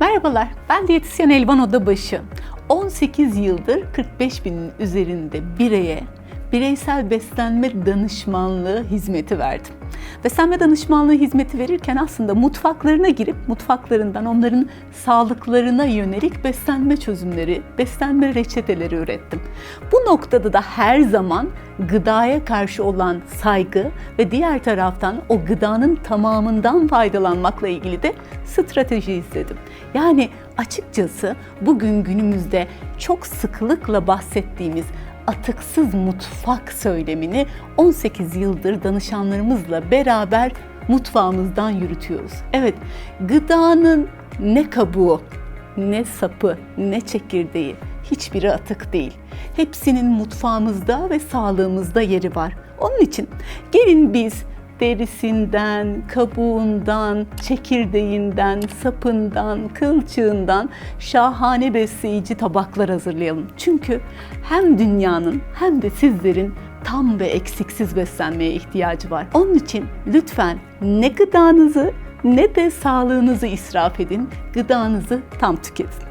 Merhabalar, ben diyetisyen Elvan Odabaşı. 18 yıldır 45 binin üzerinde bireye bireysel beslenme danışmanlığı hizmeti verdim. Beslenme danışmanlığı hizmeti verirken aslında mutfaklarına girip mutfaklarından onların sağlıklarına yönelik beslenme çözümleri, beslenme reçeteleri ürettim. Bu noktada da her zaman gıdaya karşı olan saygı ve diğer taraftan o gıdanın tamamından faydalanmakla ilgili de strateji izledim. Yani açıkçası bugün günümüzde çok sıklıkla bahsettiğimiz atıksız mutfak söylemini 18 yıldır danışanlarımızla beraber mutfağımızdan yürütüyoruz. Evet, gıdanın ne kabuğu, ne sapı, ne çekirdeği hiçbiri atık değil. Hepsinin mutfağımızda ve sağlığımızda yeri var. Onun için gelin biz derisinden, kabuğundan, çekirdeğinden, sapından, kılçığından şahane besleyici tabaklar hazırlayalım. Çünkü hem dünyanın hem de sizlerin tam ve eksiksiz beslenmeye ihtiyacı var. Onun için lütfen ne gıdanızı ne de sağlığınızı israf edin, gıdanızı tam tüketin.